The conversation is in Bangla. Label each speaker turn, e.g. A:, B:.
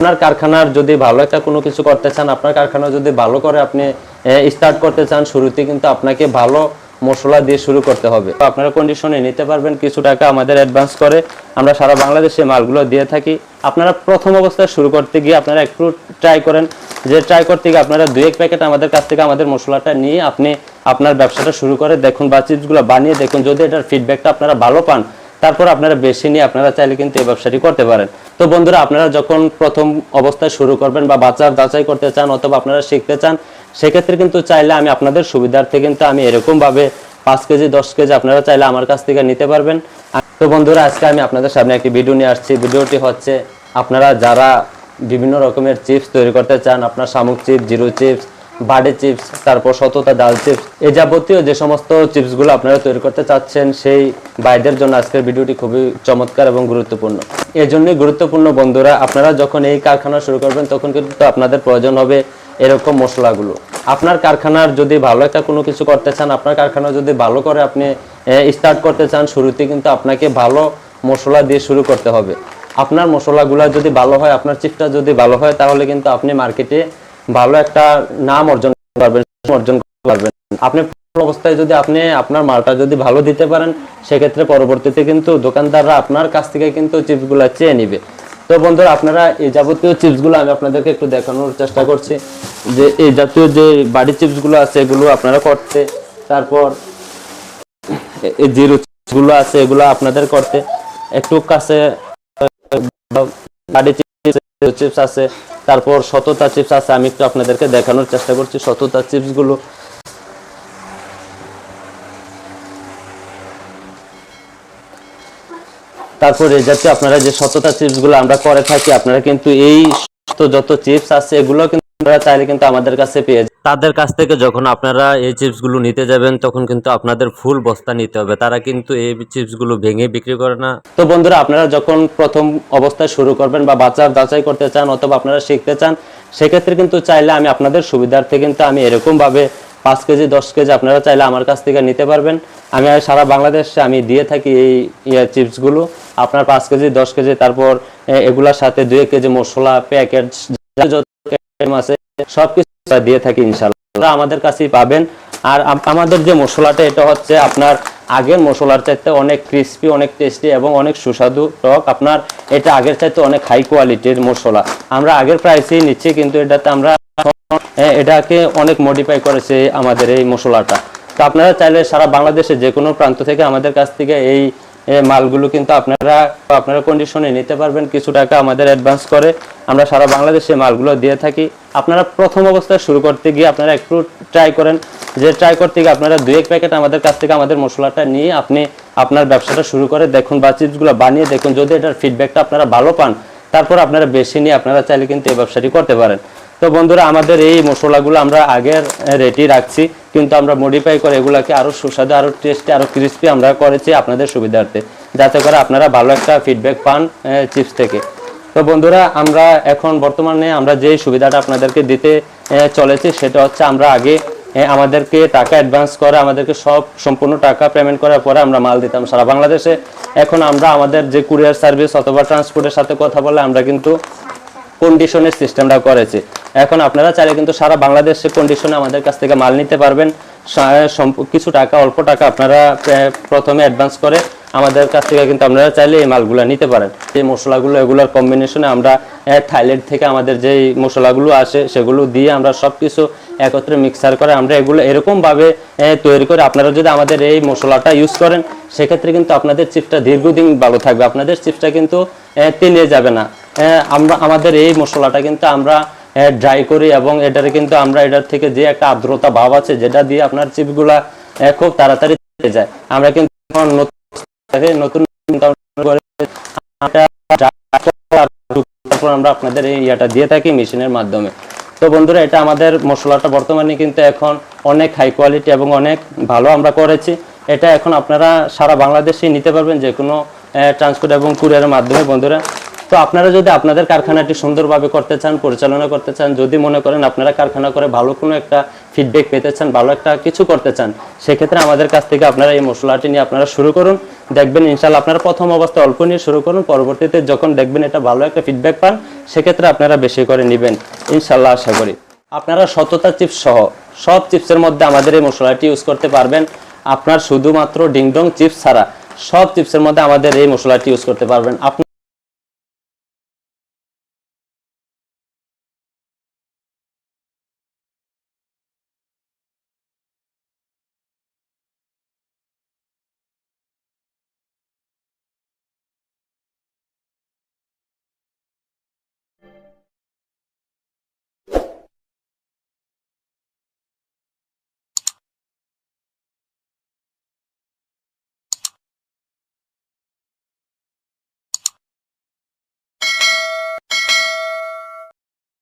A: আপনার কারখানার যদি ভালো একটা কোনো কিছু করতে চান, আপনার কারখানা যদি ভালো করে আপনি স্টার্ট করতে চান, শুরুতে কিন্তু আপনাকে ভালো মশলা দিয়ে শুরু করতে হবে। আপনারা কন্ডিশনে নিতে পারবেন, কিছু টাকা আমাদের অ্যাডভান্স করে আমরা সারা বাংলাদেশে মালগুলো দিয়ে থাকি। আপনারা প্রথম অবস্থায় শুরু করতে গিয়ে আপনারা একটু ট্রাই করেন যে ট্রাই করতে গিয়ে আপনারা দু এক প্যাকেট আমাদের কাছ থেকে আমাদের মশলাটা নিয়ে আপনি আপনার ব্যবসাটা শুরু করে দেখুন বা চিপসগুলো বানিয়ে দেখুন। যদি এটার ফিডব্যাকটা আপনারা ভালো পান তারপর আপনারা বেশি নিয়ে আপনারা চাইলে কিন্তু এই ব্যবসাটি করতে পারেন। তো বন্ধুরা, আপনারা যখন প্রথম অবস্থায় শুরু করবেন বা বাচ্চার যাচাই করতে চান অথবা আপনারা শিখতে চান, সেক্ষেত্রে কিন্তু চাইলে আমি আপনাদের সুবিধার্থে কিন্তু আমি এরকমভাবে পাঁচ কেজি, দশ কেজি আপনারা চাইলে আমার কাছ থেকে নিতে পারবেন। তো বন্ধুরা, আজকে আমি আপনাদের সামনে একটি ভিডিও নিয়ে আসছি। ভিডিওটি হচ্ছে, আপনারা যারা বিভিন্ন রকমের চিপস তৈরি করতে চান, আপনার শামুক চিপস, জিরো চিপস বাডে চিপস, তারপর সততা ডাল চিপস এই যাবতীয় যে সমস্ত চিপসগুলো আপনারা তৈরি করতে চাচ্ছেন, সেই বাইদের জন্য আজকের ভিডিওটি খুবই চমৎকার এবং গুরুত্বপূর্ণ। এই জন্যই গুরুত্বপূর্ণ বন্ধুরা, আপনারা যখন এই কারখানা শুরু করবেন, তখন কিন্তু আপনাদের প্রয়োজন হবে এরকম মশলাগুলো। আপনার কারখানার যদি ভালো একটা কোনো কিছু করতে চান, আপনার কারখানা যদি ভালো করে আপনি স্টার্ট করতে চান, শুরুতে কিন্তু আপনাকে ভালো মশলা দিয়ে শুরু করতে হবে। আপনার মশলাগুলো যদি ভালো হয়, আপনার চিপটা যদি ভালো হয়, তাহলে কিন্তু আপনি মার্কেটে ভালো একটা নাম অর্জন করতে পারবেন অর্জন পারবেন আপনি অবস্থায় যদি আপনি আপনার মালটা যদি ভালো দিতে পারেন, সেক্ষেত্রে পরবর্তীতে কিন্তু দোকানদাররা আপনার কাছ থেকে কিন্তু চিপসগুলো চেয়ে নিবে। তো বন্ধুরা, আপনারা এই যাবতীয় চিপসগুলো আমি আপনাদেরকে একটু দেখানোর চেষ্টা করছি। যে এই জাতীয় যে বাড়ি চিপসগুলো আছে, এগুলো আপনারা করতে, তারপর এই জিরো চিপসগুলো আছে, এগুলো আপনাদের করতে। একটু কাছে বাড়ি চিপস আছে তারপর সততা চিপস আছে, আমি একটু আপনাদেরকে দেখানোর চেষ্টা করছি সততা চিপসগুলো। তারপর এই জাতীয় আপনারা যে সততা চিপসগুলো আমরা করে থাকি, আপনারা কিন্তু এই যত চিপস আছে, এগুলো কিন্তু আপনারা চাইলে কিন্তু আমাদের কাছে পেয়ে। তাদের কাছ থেকে যখন আপনারা এই চিপসগুলো নিতে যাবেন, তখন কিন্তু আপনাদের ফুল বস্তা নিতে হবে। তারা কিন্তু এই চিপসগুলো ভেঙে বিক্রি করে না। তো বন্ধুরা, আপনারা যখন প্রথম অবস্থায় শুরু করবেন বা বাচ্চার যাচাই করতে চান অথবা আপনারা শিখতে চান, সেক্ষেত্রে কিন্তু চাইলে আমি আপনাদের সুবিধার্থে কিন্তু আমি এরকম ভাবে পাঁচ কেজি, দশ কেজি আপনারা চাইলে আমার কাছ থেকে নিতে পারবেন। আমি সারা বাংলাদেশে আমি দিয়ে থাকি এই চিপসগুলো। আপনার পাঁচ কেজি, দশ কেজি, তারপর এগুলার সাথে দুই কেজি মশলা, প্যাকেট আছে, সবকিছু দিয়ে থাকি ইনশাল্লাহ আমাদের কাছেই পাবেন। আর আমাদের যে মশলাটা, এটা হচ্ছে আপনার আগের মশলার চাইতে অনেক ক্রিস্পি অনেক টেস্টি এবং অনেক সুস্বাদু টক। আপনার এটা আগের চাইতে অনেক হাই কোয়ালিটির মশলা। আমরা আগের প্রাইসেই নিচ্ছি, কিন্তু এটাতে আমরা এটাকে অনেক মডিফাই করেছে আমাদের এই মশলাটা। তো আপনারা চাইলে সারা বাংলাদেশে যে কোনো প্রান্ত থেকে আমাদের কাছ থেকে এই মালগুলো কিন্তু আপনারা আপনারা কন্ডিশনে নিতে পারবেন, কিছু টাকা আমাদের অ্যাডভান্স করে। আমরা সারা বাংলাদেশে মালগুলো দিয়ে থাকি। আপনারা প্রথম অবস্থায় শুরু করতে গিয়ে আপনারা একটু ট্রাই করেন। যে ট্রাই করতে গিয়ে আপনারা দুই এক প্যাকেট আমাদের কাছ থেকে আমাদের মশলাটা নিয়ে আপনি আপনার ব্যবসাটা শুরু করে দেখুন বা চিপসগুলো বানিয়ে দেখুন। যদি এটার ফিডব্যাকটা আপনারা ভালো পান, তারপর আপনারা বেশি নিয়ে আপনারা চাইলে কিন্তু এই ব্যবসাটি করতে পারেন। তো বন্ধুরা, আমাদের এই মশলাগুলো আমরা আগের রেটি রাখছি। কিন্তু আমরা মডিফাই করে এগুলাকে আরও সুস্বাদু, আরও টেস্টি আরও ক্রিস্পি আমরা করেছি আপনাদের সুবিধার্থে। যাতে করে আপনারা ভালো একটা ফিডব্যাক পান চিপস থেকে। তো বন্ধুরা, আমরা এখন বর্তমানে আমরা যে সুবিধাটা আপনাদেরকে দিতে চলেছি, সেটা হচ্ছে আমরা আগে আমাদেরকে টাকা অ্যাডভান্স করে, আমাদেরকে সব সম্পূর্ণ টাকা পেমেন্ট করার পরে আমরা মাল দিতাম সারা বাংলাদেশে। এখন আমরা আমাদের যে কুরিয়ার সার্ভিস অথবা ট্রান্সপোর্টের সাথে কথা বলে আমরা কিন্তু কন্ডিশনের সিস্টেমটা করেছে। এখন আপনারা চাইলে কিন্তু সারা বাংলাদেশে কন্ডিশনে আমাদের কাছ থেকে মাল নিতে পারবেন। কিছু টাকা, অল্প টাকা আপনারা প্রথমে অ্যাডভান্স করে আমাদের কাছ থেকে কিন্তু আপনারা চাইলে এই মালগুলো নিতে পারেন। এই মশলাগুলো, এগুলোর কম্বিনেশনে আমরা থাইল্যান্ড থেকে আমাদের যেই মশলাগুলো আসে, সেগুলো দিয়ে আমরা সব কিছু একত্রে মিক্সার করে আমরা এগুলো এরকমভাবে তৈরি করে আপনারা যদি আমাদের এই মশলাটা ইউজ করেন, সেক্ষেত্রে কিন্তু আপনাদের চিপসটা দীর্ঘদিন ভালো থাকবে। আপনাদের চিপসটা কিন্তু তেলিয়ে যাবে না। আমরা, আমাদের এই মশলাটা কিন্তু আমরা ড্রাই করি এবং এটার কিন্তু আমরা এটার থেকে যে একটা আর্দ্রতা ভাব আছে, যেটা দিয়ে আপনার চিপগুলা খুব তাড়াতাড়ি যায়। আমরা কিন্তু নতুন আমরা আপনাদের এই ইয়াটা দিয়ে থাকি মেশিনের মাধ্যমে। তো বন্ধুরা, এটা আমাদের মশলাটা বর্তমানে কিন্তু এখন অনেক হাই কোয়ালিটি এবং অনেক ভালো আমরা করেছি। এটা এখন আপনারা সারা বাংলাদেশে নিতে পারবেন যে কোনো ট্রান্সপোর্ট এবং কুরিয়ারের মাধ্যমে বন্ধুরা। তো আপনারা যদি আপনাদের কারখানাটি সুন্দরভাবে করতে চান, পরিচালনা করতে চান, যদি মনে করেন আপনারা কারখানা করে ভালো কোনো একটা ফিডব্যাক পেতে চান, ভালো একটা কিছু করতে চান, সেক্ষেত্রে আমাদের কাছ থেকে আপনারা এই মশলাটি নিয়ে আপনারা শুরু করুন। দেখবেন ইনশাল্লাহ আপনারা প্রথম অবস্থায় অল্প নিয়ে শুরু করুন, পরবর্তীতে যখন দেখবেন এটা ভালো একটা ফিডব্যাক পান, সেক্ষেত্রে আপনারা বেশি করে নেবেন ইনশাল্লাহ আশা করি। আপনারা সততা চিপস সহ সব চিপসের মধ্যে আমাদের এই মশলাটি ইউজ করতে পারবেন। আপনার শুধুমাত্র ডিংডং চিপস ছাড়া সব চিপসের মধ্যে আমাদের এই মশলাটি ইউজ করতে পারবেন। আপনি Thank you.